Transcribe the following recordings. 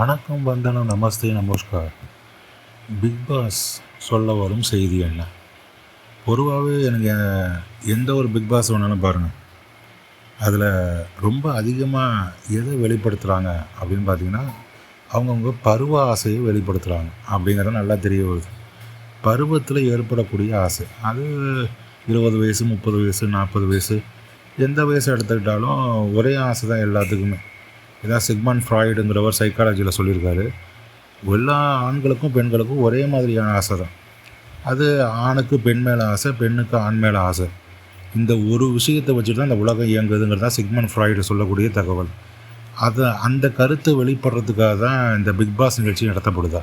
வணக்கம் வந்தனம் நமஸ்தே நமஸ்கார் big pass சொல்ல வரும் செய்தி என்ன? பொதுவாகவே எனக்கு எந்த ஒரு பிக் பாஸ் வேணாலும் பாருங்கள் அதில் ரொம்ப அதிகமாக எதை வெளிப்படுத்துகிறாங்க அப்படின்னு பார்த்தீங்கன்னா அவங்கவுங்க பருவ ஆசையை வெளிப்படுத்துகிறாங்க அப்படிங்கிறது நல்லா தெரிய வருது. பருவத்தில் ஏற்படக்கூடிய ஆசை. அது இருபது வயசு முப்பது வயசு நாற்பது வயசு எந்த வயசு எடுத்துக்கிட்டாலும் ஒரே ஆசை தான் எல்லாத்துக்குமே. இதான் சிக்மன் ஃப்ராய்டுங்கிறவர் சைக்காலஜியில் சொல்லியிருக்காரு. எல்லா ஆண்களுக்கும் பெண்களுக்கும் ஒரே மாதிரியான ஆசை தான். அது ஆணுக்கு பெண் மேலே ஆசை பெண்ணுக்கு ஆண் மேலே ஆசை. இந்த ஒரு விஷயத்தை வச்சுட்டு தான் இந்த உலகம் இயங்குதுங்கிறது தான் சிக்மன் ஃப்ராய்டு சொல்லக்கூடிய தகவல். அதை அந்த கருத்தை வெளிப்படுறதுக்காக தான் இந்த பிக் பாஸ் நிகழ்ச்சி நடத்தப்படுதா.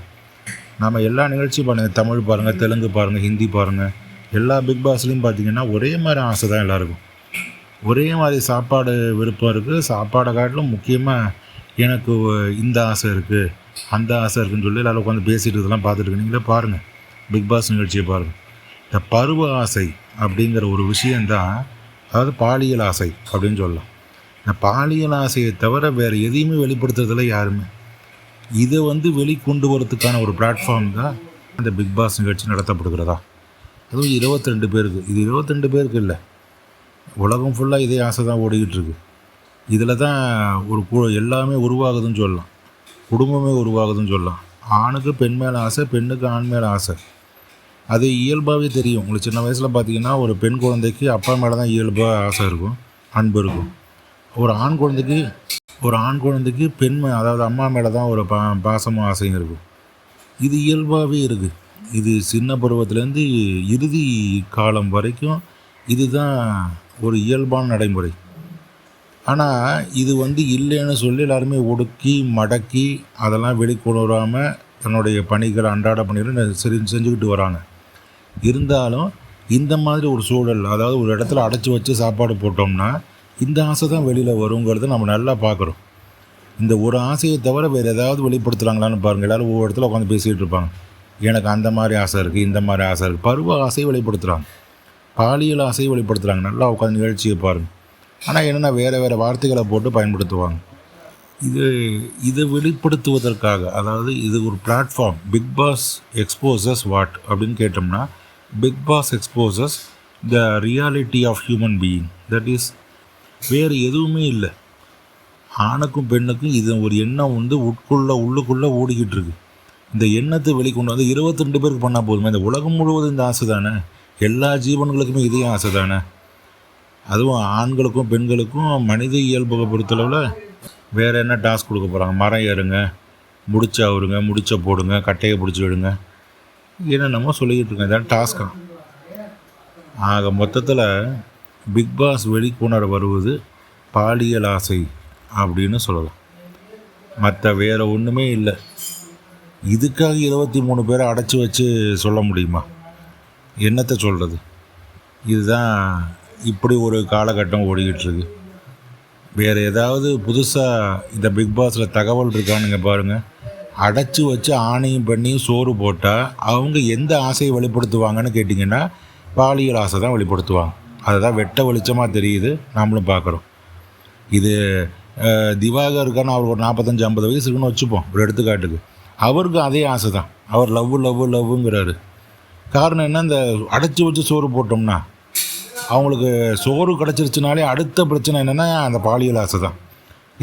நம்ம எல்லா நிகழ்ச்சியும் பாருங்கள் தமிழ் பாருங்கள் தெலுங்கு பாருங்கள் ஹிந்தி பாருங்கள் எல்லா பிக் பாஸ்லேயும் பார்த்தீங்கன்னா ஒரே மாதிரி ஆசை தான் எல்லாருக்கும். ஒரே மாதிரி சாப்பாடு விருப்பம் இருக்குது சாப்பாடை காட்டிலும் முக்கியமாக எனக்கு இந்த ஆசை இருக்குது அந்த ஆசை இருக்குதுன்னு சொல்லி எல்லாரும் உட்காந்து பேசிட்டு இதெல்லாம் பார்த்துட்டு நீங்களே பாருங்கள் பிக் பாஸ் நிகழ்ச்சியை பாருங்கள் இந்த பருவ ஆசை அப்படிங்கிற ஒரு விஷயந்தான் அதாவது பாலியல் ஆசை அப்படின்னு சொல்லலாம். இந்த பாலியல் ஆசையை தவிர வேறு எதையுமே வெளிப்படுத்துறதில்ல யாருமே இதை வந்து வெளிக்கொண்டு வரதுக்கான ஒரு பிளாட்ஃபார்ம் தான் இந்த பிக் பாஸ் நிகழ்ச்சி நடத்தப்படுகிறதா. அதுவும் இருபத்தி ரெண்டு பேருக்கு. இது இருபத்தி ரெண்டு பேருக்கு இல்லை. உலகம் ஃபுல்லாக இதே ஆசை தான் ஓடிக்கிட்டு இருக்கு இதில் தான் ஒரு கு எல்லாமே உருவாகுதுன்னு சொல்லலாம். குடும்பமே உருவாகுதுன்னு சொல்லலாம். ஆணுக்கு பெண் மேலே ஆசை பெண்ணுக்கு ஆண் மேலே ஆசை. அது இயல்பாகவே தெரியும். உங்களுக்கு சின்ன வயசில் பார்த்தீங்கன்னா ஒரு பெண் குழந்தைக்கு அப்பா மேலே தான் இயல்பாக ஆசை இருக்கும் அன்பு இருக்கும். ஒரு ஆண் குழந்தைக்கு ஒரு ஆண் குழந்தைக்கு பெண் அதாவது அம்மா மேலே தான் ஒரு பா பாசமும் ஆசையும் இருக்கும். இது இயல்பாகவே இருக்குது இது சின்ன பருவத்துலேருந்து இறுதி காலம் வரைக்கும் இதுதான் ஒரு இயல்பான நடைமுறை. ஆனால் இது வந்து இல்லைன்னு சொல்லி எல்லாருமே ஒடுக்கி மடக்கி அதெல்லாம் வெளிக்கொண்டு வராமல் தன்னுடைய பணிகளை அன்றாட பணிகளை செஞ்சு செஞ்சுக்கிட்டு வராங்க. இருந்தாலும் இந்த மாதிரி ஒரு சூழல் அதாவது ஒரு இடத்துல அடைச்சி வச்சு சாப்பாடு போட்டோம்னா இந்த ஆசை தான் வெளியில் வருங்கிறத நம்ம நல்லா பார்க்குறோம். இந்த ஒரு ஆசையை தவிர வேறு ஏதாவது வெளிப்படுத்துகிறாங்களான்னு பாருங்கள் எல்லோரும் ஒவ்வொரு இடத்துல உட்காந்து பேசிகிட்டு இருப்பாங்க. எனக்கு அந்த மாதிரி ஆசை இருக்குது இந்த மாதிரி ஆசை இருக்குது பருவ ஆசையை வெளிப்படுத்துகிறாங்க பாலியல் ஆசையை வெளிப்படுத்துகிறாங்க நல்லா உட்காந்து நிகழ்ச்சியை பாருங்கள் ஆனால் என்னென்னா வேறு வேறு வார்த்தைகளை போட்டு பயன்படுத்துவாங்க. இது இதை வெளிப்படுத்துவதற்காக அதாவது இது ஒரு platform big boss exposes what அப்படின்னு கேட்டோம்னா big boss exposes the reality of human being that is வேறு எதுவுமே இல்லை. ஆணுக்கும் பெண்ணுக்கும் இது ஒரு எண்ணம் வந்து உட்குள்ளே உள்ளுக்குள்ளே ஓடிக்கிட்டு இருக்கு. இந்த எண்ணத்தை வெளிக்கொண்டு வந்து இருபத்தி ரெண்டு பேருக்கு பண்ணால் போதுமே? இந்த உலகம் முழுவதும் இந்த ஆசை தானே? எல்லா ஜீவன்களுக்குமே இதே ஆசை தானே? அதுவும் ஆண்களுக்கும் பெண்களுக்கும் மனித இயல்புகளை பொறுத்தளவில் வேறு என்ன டாஸ்க் கொடுக்க போகிறாங்க மரம் ஏறுங்க முடிச்ச அவருங்க முடிச்ச போடுங்க கட்டையை பிடிச்சி விடுங்க. என்னென்னமோ சொல்லிக்கிட்டு இருக்கேன் இதான் டாஸ்க்காக ஆக மொத்தத்தில் பிக் பாஸ் வெளிக்கொணர வருவது பாலியல் ஆசை அப்படின்னு சொல்லலாம். மற்ற வேறு ஒன்றுமே இல்லை. இதுக்காக இருபத்தி மூணு பேரை அடைச்சி வச்சு சொல்ல முடியுமா? என்னத்தை சொல்கிறது இதுதான் இப்படி ஒரு காலகட்டம் ஓடிக்கிட்டுருக்கு. வேறு ஏதாவது புதுசாக இந்த பிக் பாஸில் தகவல் இருக்கானுங்க பாருங்கள் அடைச்சி வச்சு ஆணையும் பண்ணியும் சோறு போட்டால் அவங்க எந்த ஆசையை வெளிப்படுத்துவாங்கன்னு கேட்டிங்கன்னா பாலியல் ஆசை தான் வெளிப்படுத்துவாங்க. அதை தான் வெட்ட வெளிச்சமாக தெரியுது நாமளும் பார்க்குறோம் இது திவாகர் இருக்கான்னு அவர் ஒரு நாற்பத்தஞ்சு ஐம்பது வயசு இருக்குன்னு வச்சுப்போம் ஒரு எடுத்துக்காட்டுக்கு. அவருக்கும் அதே ஆசை தான் அவர் லவ் லவ் லவ்வுங்கிறாரு காரணம் என்ன இந்த அடைச்சி வச்சு சோறு போட்டோம்னா அவங்களுக்கு சோறு கிடச்சிருச்சுனாலே அடுத்த பிரச்சனை என்னென்னா அந்த பாலியல் ஆசை தான்.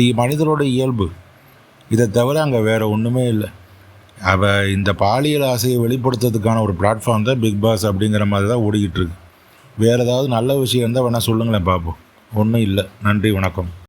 இது மனிதரோட இயல்பு. இதை தவிர அங்கே வேறு ஒன்றுமே இல்லை. அவள் இந்த பாலியல் ஆசையை வெளிப்படுத்துறதுக்கான ஒரு பிளாட்ஃபார்ம் தான் பிக் பாஸ் அப்படிங்கிற மாதிரி தான் ஓடிக்கிட்டு இருக்கு. வேறு ஏதாவது நல்ல விஷயம் இருந்தால் வேணால் சொல்லுங்களேன் பார்ப்போம் ஒன்றும் இல்லை. நன்றி வணக்கம்.